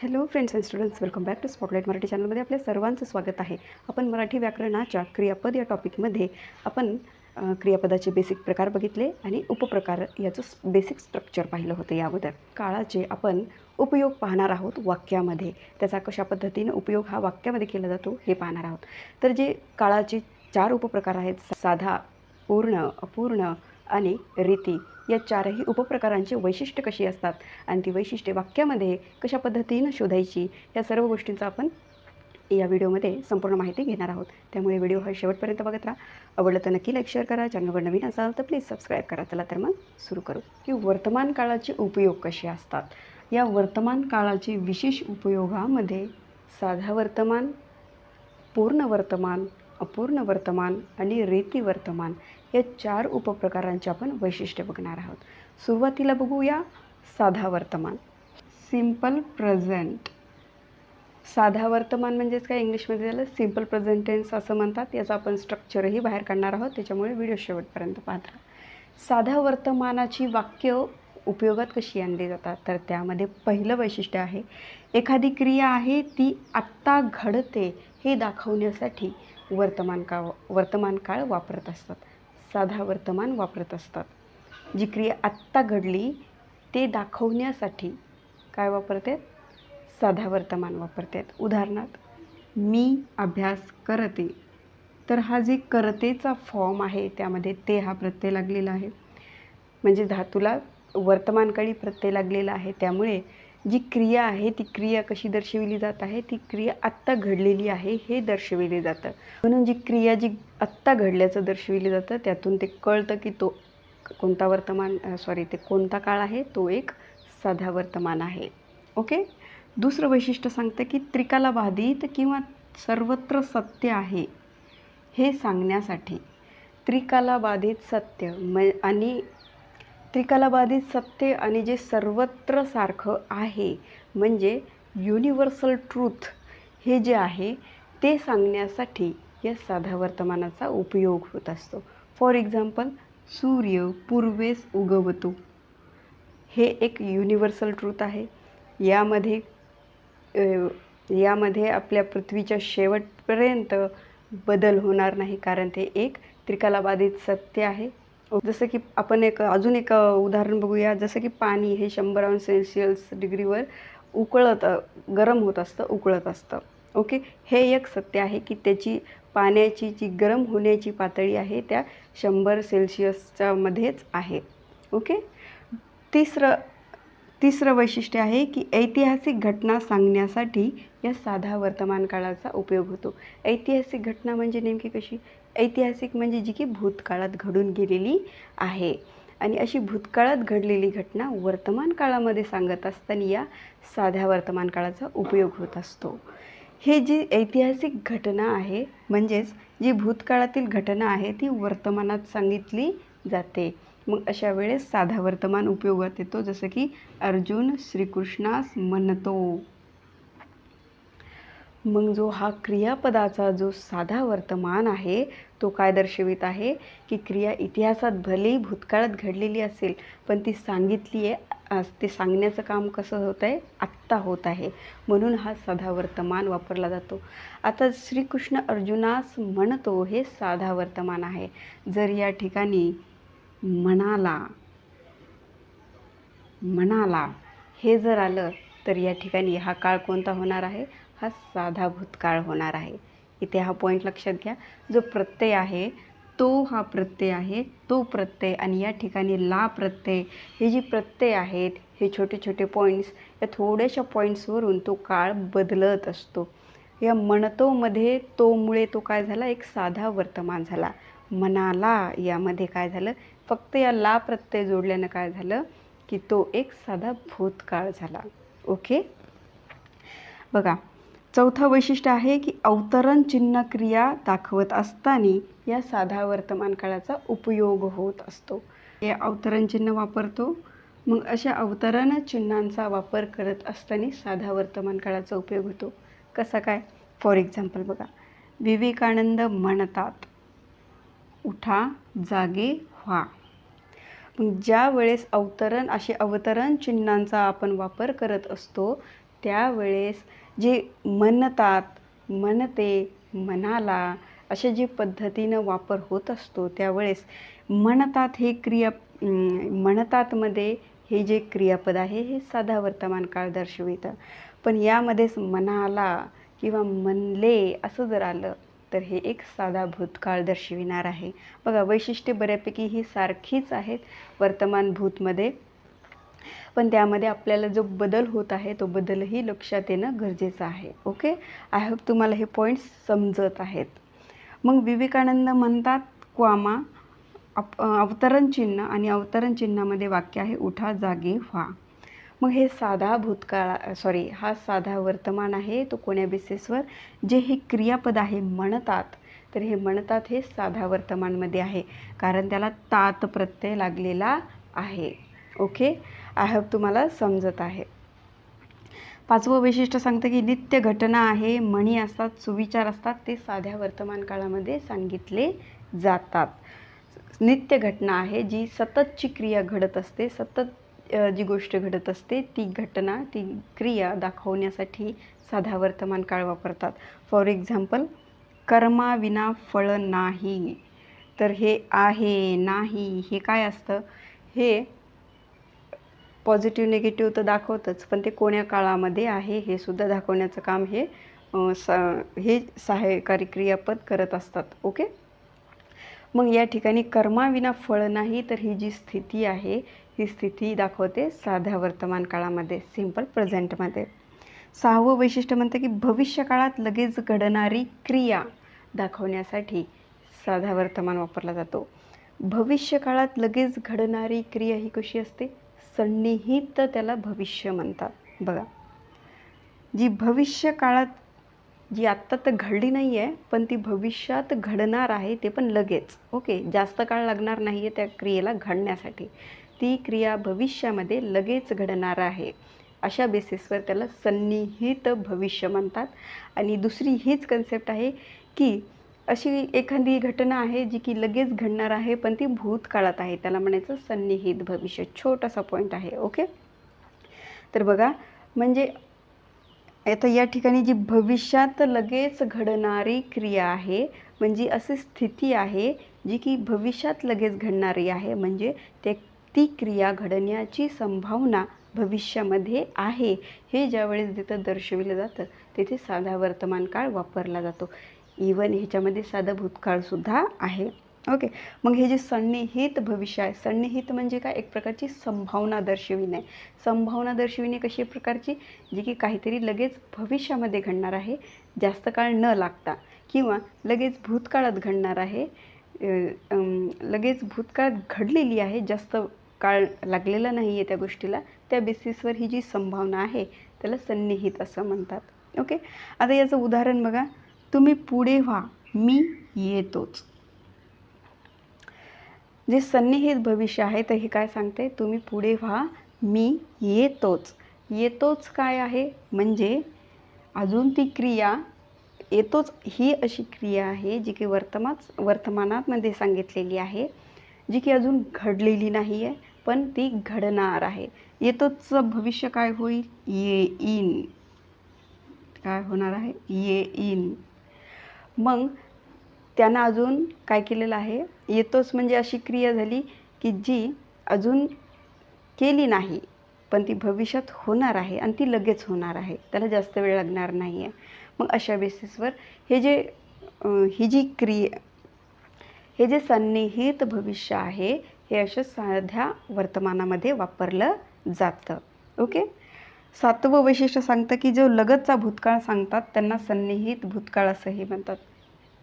Hello friends and students welcome back to spotlight Marathi चॅनलमध्ये आपल्या सर्वांचं स्वागत आहे. आपण मराठी व्याकरणाच्या क्रियापद या टॉपिकमध्ये आपण क्रियापदाचे बेसिक प्रकार बघितले आणि उपप्रकार याचं बेसिक स्ट्रक्चर पाहिलं होतं या अगोदर. काळाचे आपण उपयोग पाहणार आहोत वाक्यामध्ये. त्याचा कशा पद्धतीने उपयोग हा वाक्यामध्ये केला जातो हे पाहणार आहोत. तर जे काळाचे चार उपप्रकार आहेत साधा पूर्ण अपूर्ण आणि रीती या चारही उपप्रकारांची वैशिष्ट्य कशी असतात आणि ती वैशिष्ट्ये वाक्यामध्ये कशा पद्धतीनं शोधायची या सर्व गोष्टींचा आपण या व्हिडिओमध्ये संपूर्ण माहिती घेणार आहोत. त्यामुळे व्हिडिओ हा शेवटपर्यंत बघत राहा. आवडलं तर नक्की लाईक शेअर करा. चॅनलवर नवीन असाल तर प्लीज सबस्क्राईब करा. चला तर मग सुरू करू. की वर्तमान काळाचे उपयोग कसे असतात? या वर्तमान काळाचे विशेष उपयोगामध्ये साधा वर्तमान पूर्ण वर्तमान अपूर्ण वर्तमान आणि रेती वर्तमान या चार उपप्रकारांचे आपण वैशिष्ट्य बघणार आहोत. सुरुवातीला बघूया साधा वर्तमान. सिंपल प्रेझेंट साधा वर्तमान म्हणजेच काय? इंग्लिशमध्ये त्याला सिंपल प्रेझेंट टेन्स असं म्हणतात. याचं आपण स्ट्रक्चरही बाहेर काढणार आहोत. त्याच्यामुळे व्हिडिओ शेवटपर्यंत पाहता साधा वर्तमानाची वाक्य उपयोगात कशी आणली जातात? तर त्यामध्ये पहिलं वैशिष्ट्य आहे एखादी क्रिया आहे ती आत्ता घडते हे दाखवण्यासाठी वर्तमान का वर्तमान काळ वापरत असतात. साधा वर्तमान वापरत असतात. जी क्रिया आत्ता घडली ते दाखवण्यासाठी काय वापरतात? साधा वर्तमान वापरतात. उदाहरणार्थ मी अभ्यास करते. तर हा जे करतेचा फॉर्म आहे त्यामध्ये ते हा प्रत्यय लागलेला आहे. म्हणजे धातूला वर्तमानकाळी प्रत्यय लागलेला आहे त्यामुळे जी क्रिया आहे ती क्रिया कशी दर्शविली जात आहे ती क्रिया आत्ता घडलेली आहे हे दर्शविले जातं. म्हणून जी क्रिया जी आत्ता घडल्याचं दर्शविले जातं त्यातून ते कळतं की तो कोणता वर्तमान सॉरी ते कोणता काळ आहे तो एक साधा वर्तमान आहे. ओके? दुसरं वैशिष्ट्य सांगतं की त्रिकाला बाधित किंवा सर्वत्र सत्य आहे हे सांगण्यासाठी त्रिकाला बाधित सत्य म आणि त्रिकालाबाधित सत्य आणि जे सर्वत्र सारखं आहे म्हणजे युनिव्हर्सल ट्रूथ हे जे आहे ते सांगण्यासाठी या साधा वर्तमानाचा उपयोग होत असतो. फॉर एक्झाम्पल सूर्य पूर्वेस उगवतो. हे एक युनिव्हर्सल ट्रूथ आहे. यामध्ये यामध्ये आपल्या पृथ्वीच्या शेवटपर्यंत बदल होणार नाही कारण ते एक त्रिकालाबाधित सत्य आहे. जसं की आपण एक अजून एक उदाहरण बघूया. जसं की पाणी हे शंभर अंश सेल्सिअस डिग्रीवर उकळत गरम होत असतं उकळत असतं. ओके? हे एक सत्य आहे की त्याची पाण्याची जी गरम होण्याची पातळी आहे त्या शंभर सेल्सिअसच्या मध्येच आहे. ओके? तिसरं तिसरं वैशिष्ट्य आहे की ऐतिहासिक घटना सांगण्यासाठी या साधा वर्तमान काळाचा उपयोग होतो. ऐतिहासिक घटना म्हणजे नेमकी कशी? ऐतिहासिक म्हणजे जी की भूतकाळात घडून गेलेली आहे. आणि अशी भूतकाळात घडलेली घटना वर्तमान काळामध्ये सांगत असताना या साध्या वर्तमान काळाचा उपयोग होत असतो. हे जी ऐतिहासिक घटना आहे म्हणजेच जी भूतकाळातील घटना आहे ती वर्तमानात सांगितली जाते. मग अशा वेळेस साधा वर्तमान उपयोगात येतो जसं की अर्जुन श्रीकृष्णास म्हणतो. मग जो हा क्रियापदाचा जो साधा वर्तमान आहे तो काय दर्शवित आहे? की क्रिया इतिहासात भलेही भूतकाळात घडलेली असेल पण ती सांगितली आहे ते सांगण्याचं काम कसं होत आहे आत्ता होत आहे. म्हणून हा साधा वर्तमान वापरला जातो. आता श्रीकृष्ण अर्जुनास म्हणतो हे साधा वर्तमान आहे. जर या ठिकाणी म्हणाला म्हणाला हे जर आलं तर या ठिकाणी हा काळ कोणता होणार आहे? हा साधा भूतकाळ होणार आहे. इथे हा पॉईंट लक्षात घ्या. जो प्रत्यय आहे तो हा प्रत्यय आहे तो प्रत्यय आणि या ठिकाणी ला प्रत्यय. हे जी प्रत्यय आहेत हे छोटे छोटे पॉईंट्स या थोड्याशा पॉईंट्सवरून तो काळ बदलत असतो. या म्हणतोमध्ये तोमुळे तो काय झाला? एक साधा वर्तमान झाला. मनाला यामध्ये काय झालं? फक्त या ला प्रत्यय जोडल्यानं काय झालं? की तो एक साधा भूतकाळ झाला. ओके? बघा चौथं वैशिष्ट्य आहे की अवतरण चिन्ह क्रिया दाखवत असताना या साधा वर्तमान काळाचा उपयोग होत असतो. हे अवतरण चिन्ह वापरतो. मग अशा अवतरण चिन्हांचा वापर करत असताना साधा वर्तमान काळाचा उपयोग होतो. कसा काय? फॉर एक्झाम्पल बघा. विवेकानंद म्हणतात उठा जागे व्हा. ज्या वेळेस अवतरण असे अवतरण चिन्हांचा आपण वापर करत असतो त्यावेळेस जे म्हणतात म्हणते म्हणाला अशा जे पद्धतीनं वापर होत असतो त्यावेळेस म्हणतात हे क्रिया म्हणतातमध्ये हे जे क्रियापद आहे हे साधा वर्तमान काळ दर्शवितं. पण यामध्येच म्हणाला किंवा म्हणले असं जर आलं तर हे एक साधा भूतकाळ दर्शविणार आहे. बघा वैशिष्ट्ये बऱ्यापैकी ही सारखीच आहेत वर्तमान भूतमध्ये. पण त्यामध्ये आपल्याला जो बदल होत आहे तो बदलही लक्षात येणं गरजेचं आहे. ओके आय होप तुम्हाला हे पॉईंट्स समजत आहेत. मग विवेकानंद म्हणतात क्वामा अप अवतरण चिन्ह आणि अवतरण चिन्हामध्ये वाक्य आहे उठा जागे व्हा. मग हे साधा भूतकाळ सॉरी हा साधा वर्तमान आहे तो कोण्या बेसिसवर जे हे क्रियापद आहे म्हणतात. तर हे म्हणतात हे साधा वर्तमानमध्ये आहे. कारण त्याला तात प्रत्यय लागलेला आहे. ओके आय हॅव तुम्हाला समजत आहे. पाचवं वैशिष्ट्य सांगतं की नित्य घटना आहे म्हणी असतात सुविचार असतात ते साध्या वर्तमान काळामध्ये सांगितले जातात. नित्य घटना आहे जी सततची क्रिया घडत असते सतत जी गोष्ट घडत असते ती घटना ती क्रिया दाखवण्यासाठी साधा वर्तमान काळ वापरतात. फॉर एक्झाम्पल कर्माविना फळ नाही. तर हे आहे नाही हे काय असतं? हे पॉझिटिव्ह निगेटिव्ह तर दाखवतंच पण ते कोण्या काळामध्ये आहे हे सुद्धा दाखवण्याचं काम हे सा स हे सहाय्यकारी क्रियापद करत असतात. ओके मग या ठिकाणी कर्माविना फळ नाही तर ही जी स्थिती आहे ही स्थिती दाखवते साध्या वर्तमान काळामध्ये सिंपल प्रेझेंटमध्ये सहावं वैशिष्ट्य म्हणतं की भविष्यकाळात लगेच घडणारी क्रिया दाखवण्यासाठी साधा वर्तमान वापरला जातो. भविष्यकाळात लगेच घडणारी क्रिया ही कशी असते? सन्निहित त्याला भविष्य म्हणतात. बघा. जी भविष्य काळात जी आत्ता तर घडली नाही आहे पण ती भविष्यात घडणार आहे ते पण लगेच. ओके जास्त काळ लागणार नाही आहे त्या क्रियेला घडण्यासाठी. ती क्रिया भविष्यामध्ये लगेच घडणार आहे. अशा बेसिसवर त्याला सन्निहित भविष्य म्हणतात. आणि दुसरी हीच कन्सेप्ट आहे की अशी एखादी घटना आहे जी की लगेच घडणार आहे पण ती भूतकाळात आहे. त्याला म्हणायचं सन्निहित भविष्य. छोटासा पॉईंट आहे ओके तर बघा म्हणजे आता या ठिकाणी जी भविष्यात लगेच घडणारी क्रिया आहे म्हणजे अशी स्थिती आहे जी की भविष्यात लगेच घडणारी आहे म्हणजे ते ती क्रिया घडण्याची संभावना भविष्यामध्ये आहे. हे ज्यावेळेस तिथं दर्शविलं जातं तिथे साधा वर्तमान काळ वापरला जातो. इवन ह्याच्यामध्ये साधा भूतकाळसुद्धा आहे. ओके मग हे जे सन्निहित भविष्य आहे सन्निहित म्हणजे काय? एक प्रकारची संभावना दर्शविणे. संभावना दर्शविणे कशी प्रकारची? जी की काहीतरी लगेच भविष्यामध्ये घडणार आहे जास्त काळ न लागता. किंवा लगेच भूतकाळात घडणार आहे लगेच भूतकाळात घडलेली आहे जास्त काळ लागलेला नाही आहे त्या गोष्टीला त्या बेसिसवर ही जी संभावना आहे त्याला सन्निहित असं म्हणतात. ओके आता याचं उदाहरण बघा. तुम्ही पुढे व्हा. मी येतोच. जे सन्निहित भविष्य आहे तर हे काय सांगते? तुम्ही पुढे व्हा. मी येतोच. येतोच काय आहे? म्हणजे अजून ती क्रिया येतोच ही अशी क्रिया आहे जी की वर्तमान वर्तमानामध्ये सांगितलेली आहे जी की अजून घडलेली नाही आहे पण ती घडणार आहे. येतोचं भविष्य काय होईल? ये इन. काय होणार आहे? ये इन. मग त्यानं अजून काय केलेलं आहे? येतोच म्हणजे अशी क्रिया झाली की जी अजून केली नाही पण ती भविष्यात होणार आहे आणि ती लगेच होणार आहे. त्याला जास्त वेळ लागणार नाही आहे मग अशा बेसिसवर हे जे ही जी क्रिया हे जे सन्निहित भविष्य आहे हे अशा साध्या वर्तमानामध्ये वापरलं जातं. ओके सातवं वैशिष्ट्य सांगतं की जो लगतचा भूतकाळ सांगतात त्यांना सन्निहित भूतकाळ असंही म्हणतात.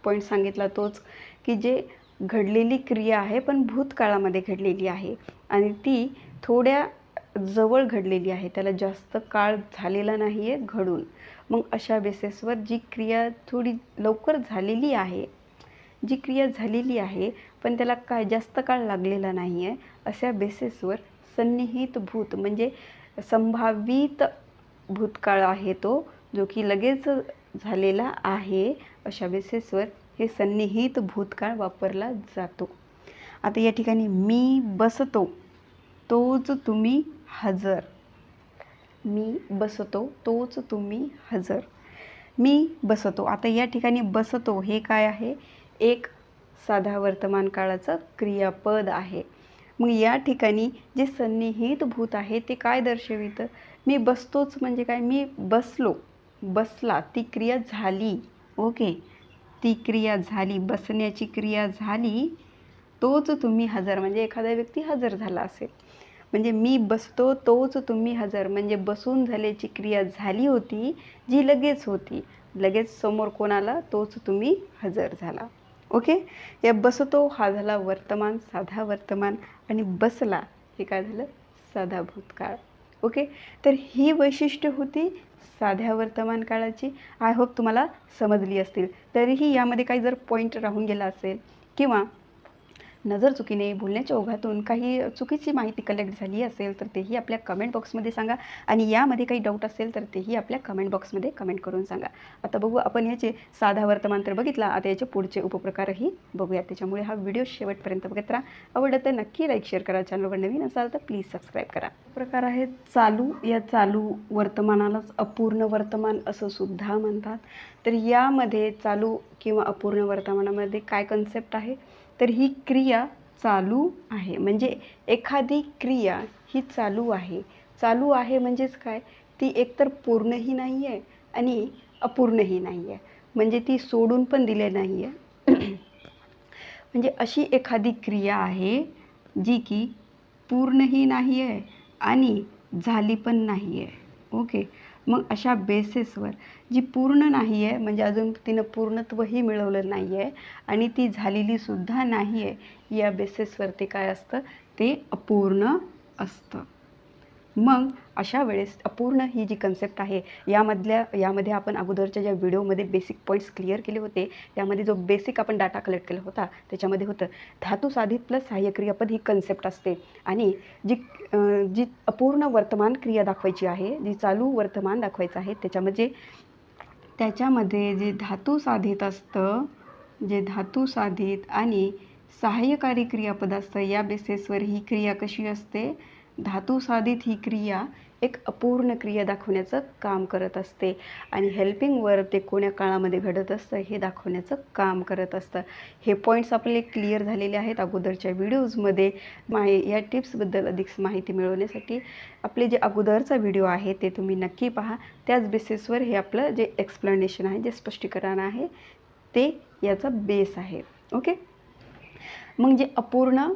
पॉईंट सांगितला तोच की जे घडलेली क्रिया आहे पण भूतकाळामध्ये घडलेली आहे आणि ती थोड्या जवळ घडलेली आहे. त्याला जास्त काळ झालेला नाही आहे घडून. मग अशा बेसेसवर जी क्रिया थोडी लवकर झालेली आहे जी क्रिया झालेली आहे पण त्याला काय जास्त काळ लागलेला नाही आहे अशा बेसिसवर सन्निहित भूत म्हणजे संभावित भूतकाळ आहे तो जो की लगेच झालेला आहे अशा बेसिसवर हे सन्निहित भूतकाळ वापरला जातो. आता या ठिकाणी मी बसतो तोच तुम्ही हजर. मी बसतो तोच तुम्ही हजर. मी बसतो. आता या ठिकाणी बसतो हे काय आहे? एक साधा वर्तमान काळाचं क्रियापद आहे. मग या ठिकाणी जे सन्निहित भूत आहे ते काय दर्शवितं? मी बसतोच म्हणजे काय? मी बसलो बसला ती क्रिया झाली. ओके. ती क्रिया झाली बसण्याची क्रिया झाली तोच तुम्ही हजर म्हणजे एखादा व्यक्ती हजर झाला असेल. म्हणजे मी बसतो तोच तुम्ही हजर. म्हणजे बसून झाल्याची क्रिया झाली होती जी लगेच होती. लगेच समोर कोणाला? तोच तुम्ही हजर झाला. ओके? या बसतो हा झाला वर्तमान साधा वर्तमान आणि बसला हे काय झालं? साधा भूतकाळ. ओके? तर ही वैशिष्ट्य होती साध्या वर्तमान काळाची. आय होप तुम्हाला समजली असतील. तरीही यामध्ये काही जर पॉईंट राहून गेला असेल किंवा नजर चुकीने बोलण्याच्या ओघातून काही चुकीची माहिती कलेक्ट झाली असेल तर तेही आपल्या कमेंट बॉक्समध्ये सांगा. आणि यामध्ये काही डाऊट असेल तर तेही आपल्या कमेंट बॉक्समध्ये कमेंट करून सांगा. आता बघू आपण याचे साधा वर्तमान तर बघितला. आता याचे पुढचे उपप्रकारही बघूया. त्याच्यामुळे हा व्हिडिओ शेवटपर्यंत बघत राहा. आवडलं तर नक्की लाईक शेअर करा. चॅनलवर नवीन असाल तर प्लीज सबस्क्राईब करा. प्रकार आहे चालू. या चालू वर्तमानालाच अपूर्ण वर्तमान असं सुद्धा म्हणतात. तर यामध्ये चालू किंवा अपूर्ण वर्तमानामध्ये काय कन्सेप्ट आहे? तर ही क्रिया चालू आहे. म्हणजे एखादी क्रिया ही चालू आहे. चालू आहे म्हणजेच काय? ती एकतर पूर्णही नाही आहे आणि अपूर्णही नाही आहे म्हणजे ती सोडून पण दिले नाही आहे म्हणजे अशी एखादी क्रिया आहे जी की पूर्णही नाही आहे आणि झाली पण नाही आहे ओके? मग अशा बेसेसवर जी पूर्ण नाही आहे म्हणजे अजून तिनं पूर्णत्वही मिळवलं नाही आहे आणि ती झालेलीसुद्धा नाही आहे या बेसेसवरती ते काय असतं? ते अपूर्ण असतं. मग अशा वेळेस अपूर्ण ही जी कन्सेप्ट आहे यामधल्या यामध्ये आपण अगोदरच्या ज्या व्हिडिओमध्ये बेसिक पॉईंट्स क्लिअर केले होते त्यामध्ये जो बेसिक आपण डाटा कलेक्ट केला होता त्याच्यामध्ये होतं धातू साधित प्लस सहाय्य क्रियापद ही कन्सेप्ट असते. आणि जी जी अपूर्ण वर्तमान क्रिया दाखवायची आहे जी चालू वर्तमान दाखवायचं आहे त्याच्यामध्ये त्याच्यामध्ये जे धातू साधित असतं जे धातू साधित आणि सहाय्यकारी क्रियापद असतं या बेसिसवर ही क्रिया कशी असते? धातू साधित ही क्रिया एक अपूर्ण क्रिया दाखवण्याचं काम करत असते. आणि हेल्पिंग वर्ब ते कोण्या काळामध्ये घडत असतं हे दाखवण्याचं काम करत असतं. हे पॉईंट्स आपले क्लिअर झालेले आहेत अगोदरच्या व्हिडिओजमध्ये माहि या टिप्सबद्दल अधिक माहिती मिळवण्यासाठी आपले जे अगोदरचा व्हिडिओ आहे ते तुम्ही नक्की पहा. त्याच बेसिसवर हे आपलं जे एक्सप्लनेशन आहे जे स्पष्टीकरण आहे ते याचा बेस आहे. ओके मग जे अपूर्ण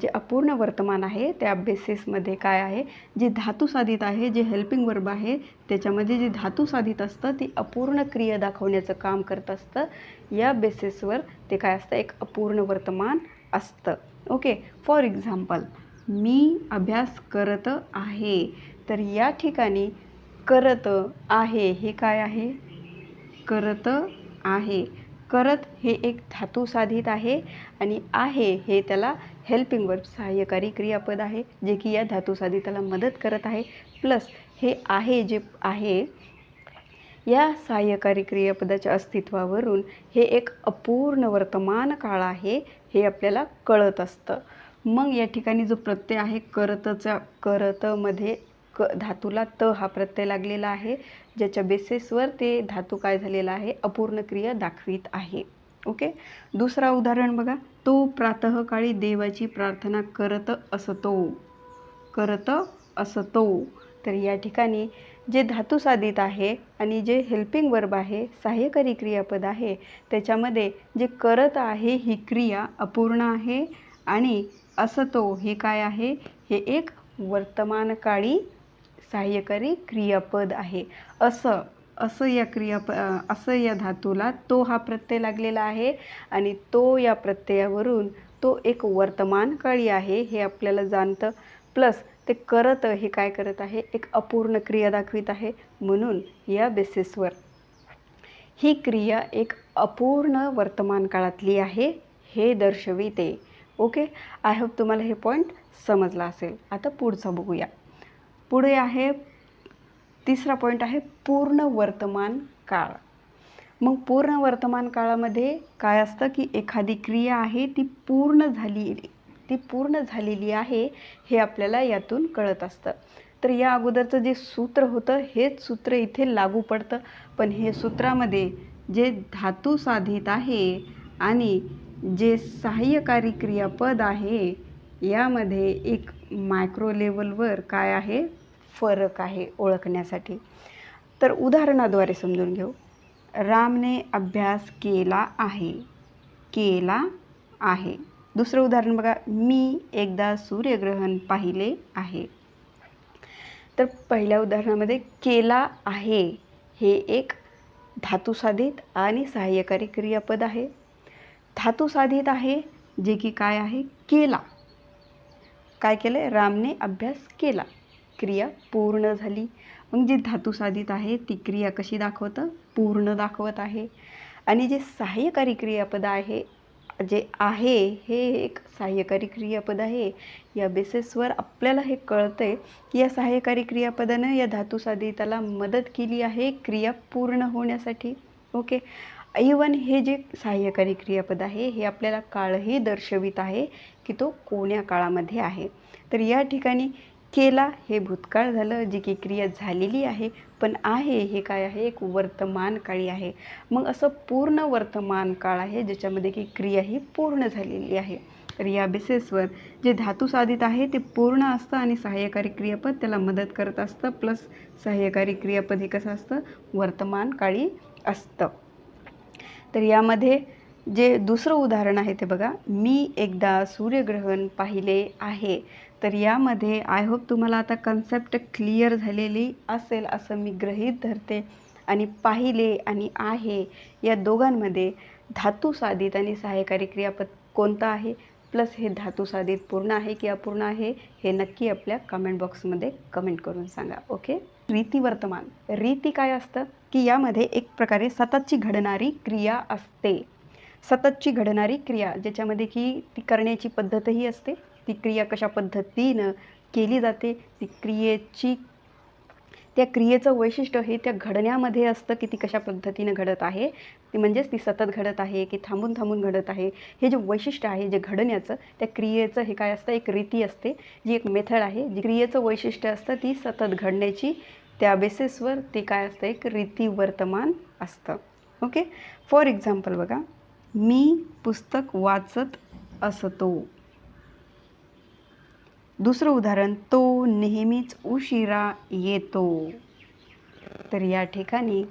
जे अपूर्ण वर्तमान आहे त्या बेसिसमध्ये काय आहे? जे धातू साधित आहे जे हेल्पिंग वर्ब आहे त्याच्यामध्ये जे धातू साधित असतं ती अपूर्ण क्रिया दाखवण्याचं काम करत असतं. या बेसिसवर ते काय असतं? एक अपूर्ण वर्तमान असतं. ओके फॉर एक्झाम्पल मी अभ्यास करत आहे. तर या ठिकाणी करत आहे हे काय आहे? करत आहे. करत हे एक धातू साधित आहे आणि आहे हे त्याला हेल्पिंग वर्ब सहाय्यकारी क्रियापद आहे जे की या धातू साधिताला मदत करत आहे. प्लस हे आहे जे आहे या सहाय्यकारी क्रियापदाच्या अस्तित्वावरून हे एक अपूर्ण वर्तमान काळ आहे हे आपल्याला कळत असतं. मग या ठिकाणी जो प्रत्यय आहे करतचा करतमध्ये क धातूला त हा प्रत्यय लागलेला आहे ज्याच्या बेसिसवर ते धातू काय झालेला आहे अपूर्ण क्रिया दाखवित आहे. ओके दुसरा उदाहरण बघा. तो प्रातःकाळी देवाची प्रार्थना करत असतो. करत असतो. तर या ठिकाणी जे धातू साधित आहे आणि जे हेल्पिंग वर्ब आहे सहाय्यकारी क्रियापद आहे त्याच्यामध्ये जे करत आहे ही क्रिया अपूर्ण आहे आणि असतो हे काय आहे? हे एक वर्तमानकाळी सहाय्यकारी क्रियापद आहे. असं असं या क्रियाप असं या धातूला तो हा प्रत्यय लागलेला आहे आणि तो या प्रत्ययावरून तो एक वर्तमानकाळी आहे हे आपल्याला जाणतं. प्लस ते करत हे काय करत आहे? एक अपूर्ण क्रिया दाखवित आहे. म्हणून या बेसिसवर ही क्रिया एक अपूर्ण वर्तमान काळातली आहे हे दर्शविते. ओके? आय होप तुम्हाला हे पॉईंट समजला असेल. आता पुढचं बघूया. पुढे आहे तिसरा पॉईंट आहे पूर्ण वर्तमान काळ. मग पूर्ण वर्तमान काळामध्ये काय असतं की एखादी क्रिया आहे ती पूर्ण झाली ती पूर्ण झालेली आहे हे आपल्याला यातून कळत असतं. तर या अगोदरचं जे सूत्र होतं हेच सूत्र इथे लागू पडतं. पण हे सूत्रामध्ये जे धातू साधित आहे आणि जे सहाय्यकारी क्रियापद आहे यामध्ये एक मायक्रो लेवलवर काय आहे फरक आहे ओळखण्यासाठी. तर उदाहरणाद्वारे समजून घेऊ. रामने अभ्यास केला आहे केला आहे. दुसरं उदाहरण बघा. मी एकदा सूर्यग्रहण पाहिले आहे. तर पहिल्या उदाहरणामध्ये केला आहे हे एक धातुसाधित आणि सहाय्यकारी क्रियापद आहे. धातुसाधित आहे जे की काय आहे? केला. काय केलं रामने अभ्यास केला. क्रिया पूर्ण झाली. मग जी धातुसाधित आहे ती क्रिया कशी दाखवतं? पूर्ण दाखवत आहे. आणि जे सहाय्यकारी क्रियापद आहे जे आहे हे एक सहाय्यकारी क्रियापद आहे. या बेसिसवर आपल्याला हे कळतं आहे की या सहाय्यकारी क्रियापदानं या धातुसाधिताला मदत केली आहे क्रिया पूर्ण होण्यासाठी. ओके इवन हे जे सहाय्यकारी क्रियापद आहे हे आपल्याला काळही दर्शवित आहे की तो कोण्या काळामध्ये आहे. तर या ठिकाणी केला हे भूतकाळ झालं जी की क्रिया झालेली आहे पण आहे हे काय आहे? एक वर्तमान काळी आहे. मग असं पूर्ण वर्तमान काळ आहे ज्याच्यामध्ये की क्रिया ही पूर्ण झालेली आहे. तर या बेसिसवर जे धातू साधित आहे ते पूर्ण असतं आणि सहाय्यकारी क्रियापद त्याला मदत करत असतं. प्लस सहाय्यकारी क्रियापद हे कसं असतं? वर्तमान काळी असतं. तर यामध्ये जे दुसरं उदाहरण आहे ते बघा. मी एकदा सूर्यग्रहण पाहिले आहे. तर यामध्ये आय होप तुम्हाला आता कन्सेप्ट क्लिअर झालेली असेल असं मी ग्रहीत धरते आणि पाहिले आणि आहे. या दोघांमध्ये धातू साधित आणि सहाय्यकारी क्रियापद कोणतं आहे? प्लस हे धातू साधित पूर्ण आहे की अपूर्ण आहे? हे नक्की आपल्या कमेंट बॉक्समध्ये कमेंट करून सांगा. ओके रीती वर्तमान. रीती काय असतं? की यामध्ये एक प्रकारे सततची घडणारी क्रिया असते. सततची घडणारी क्रिया ज्याच्यामध्ये की ती करण्याची पद्धतही असते. ती क्रिया कशा पद्धतीनं केली जाते? ती क्रियेची त्या क्रियेचं वैशिष्ट्य हे त्या घडण्यामध्ये असतं की ती कशा पद्धतीनं घडत आहे? ती म्हणजेच ती सतत घडत आहे की थांबून थांबून घडत आहे? हे जे वैशिष्ट्य आहे जे घडण्याचं त्या क्रियेचं हे काय असतं? एक रीती असते जी एक मेथड आहे. जी क्रियेचं वैशिष्ट्य असतं ती सतत घडण्याची त्या बेसिसवर ते काय असतं एक रीती वर्तमान असतं. ओके फॉर एक्झाम्पल बघा मी पुस्तक वाचत असतो. दुसरं उदाहरण तो नेहमीच उशिरा येतो. तर या ठिकाणी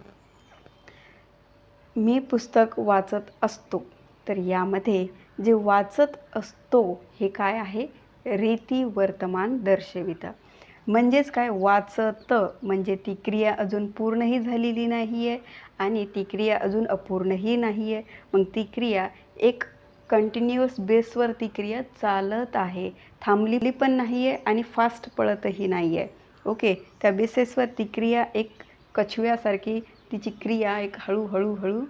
मी पुस्तक वाचत असतो. तर यामध्ये जे वाचत असतो हे काय आहे? रीती वर्तमान दर्शवितं. म्हणजेच काय? वाचत म्हणजे ती क्रिया अजून पूर्णही झालेली नाही आहे आणि ती क्रिया अजून अपूर्णही नाही आहे मग ती क्रिया एक कंटिन्युअस बेसवर ती क्रिया चालत आहे. थांबलेली पण नाही आहे आणि फास्ट पळतही नाही आहे ओके? त्या बेसेसवर ती क्रिया एक कछव्यासारखी तिची क्रिया एक हळूहळू हळू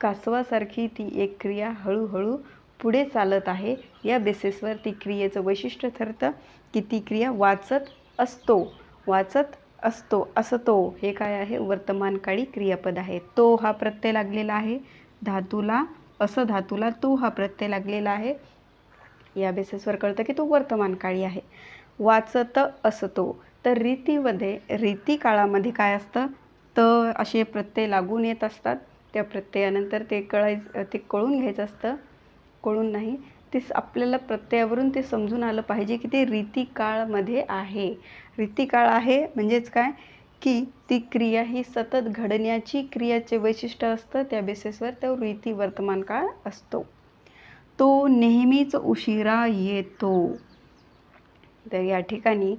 कासवासारखी ती एक क्रिया हळूहळू पुढे चालत आहे. या बेसिसवर ती क्रियेचं वैशिष्ट्य ठरतं की ती क्रिया वाचत असतो. वाचत असतो असतो. हे काय आहे? वर्तमानकाळी क्रियापद आहे. तो हा प्रत्यय लागलेला आहे. धातूला असं धातूला तो हा प्रत्यय लागलेला आहे. या बेसिसवर कळतं की तो वर्तमानकाळी आहे. वाचत असतो. तर रीतीमध्ये रीती काळामध्ये काय असतं? तर असे प्रत्यय लागून येत असतात. त्या प्रत्ययानंतर ते कळाय ते कळून घ्यायचं असतं. कळून नाही. ते आपल्याला प्रत्ययावरून ते समजून आलं पाहिजे की ते रीतिकाळमध्ये आहे. रीतिकाळ आहे म्हणजेच काय? की ती क्रिया ही सतत घडण्याची क्रियाचे वैशिष्ट्य असतं. त्या बेसिसवर तो रीती वर्तमान काळ असतो. तो नेहमीच उशिरा येतो. तर या ठिकाणी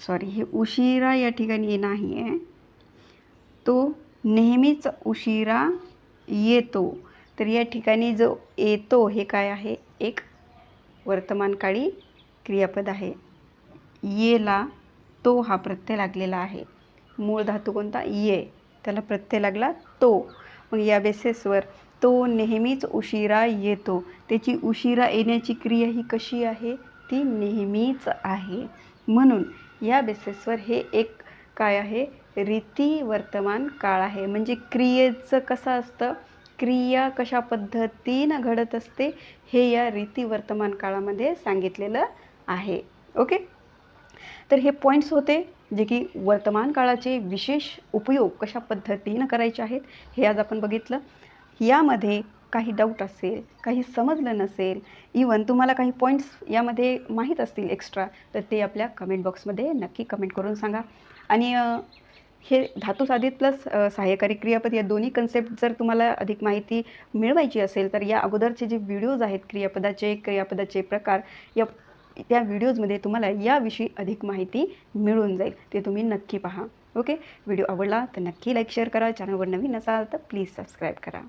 सॉरी हे उशिरा या ठिकाणी नाही आहे तो नेहमीच उशिरा येतो. तर या ठिकाणी जो येतो हे काय आहे? एक वर्तमानकाळी क्रियापद आहे. येला तो हा प्रत्यय लागलेला आहे. मूळ धातू कोणता? ये. त्याला प्रत्यय लागला तो. मग या बेसेसवर तो नेहमीच उशिरा येतो. त्याची उशिरा येण्याची क्रिया ही कशी आहे? ती नेहमीच आहे. म्हणून या बेसेसवर हे एक काय आहे? रीती वर्तमान काळ आहे. म्हणजे क्रियेचं कसं असतं? क्रिया कशा पद्धतीनं घडत असते हे या रीती वर्तमान काळामध्ये सांगितलेलं आहे. ओके? तर हे पॉईंट्स होते जे की वर्तमान काळाचे विशेष उपयोग कशा पद्धतीनं करायचे आहेत हे आज आपण बघितलं. यामध्ये काही डाऊट असेल काही समजलं नसेल इवन तुम्हाला काही पॉईंट्स यामध्ये माहीत असतील एक्स्ट्रा तर ते आपल्या कमेंट बॉक्समध्ये नक्की कमेंट करून सांगा. आणि हे धातुसाधित प्लस सहाय्यकारी क्रियापद या दोन्ही कन्सेप्ट जर तुम्हाला अधिक माहिती मिळवायची असेल तर या अगोदरचे जे व्हिडिओज आहेत क्रियापदाचे क्रियापदाचे प्रकार या त्या व्हिडिओजमध्ये तुम्हाला याविषयी अधिक माहिती मिळून जाईल. ते तुम्ही नक्की पहा. ओके? व्हिडिओ आवडला तर नक्की लाईक शेअर करा. चॅनलवर नवीन असाल तर प्लीज सबस्क्राईब करा.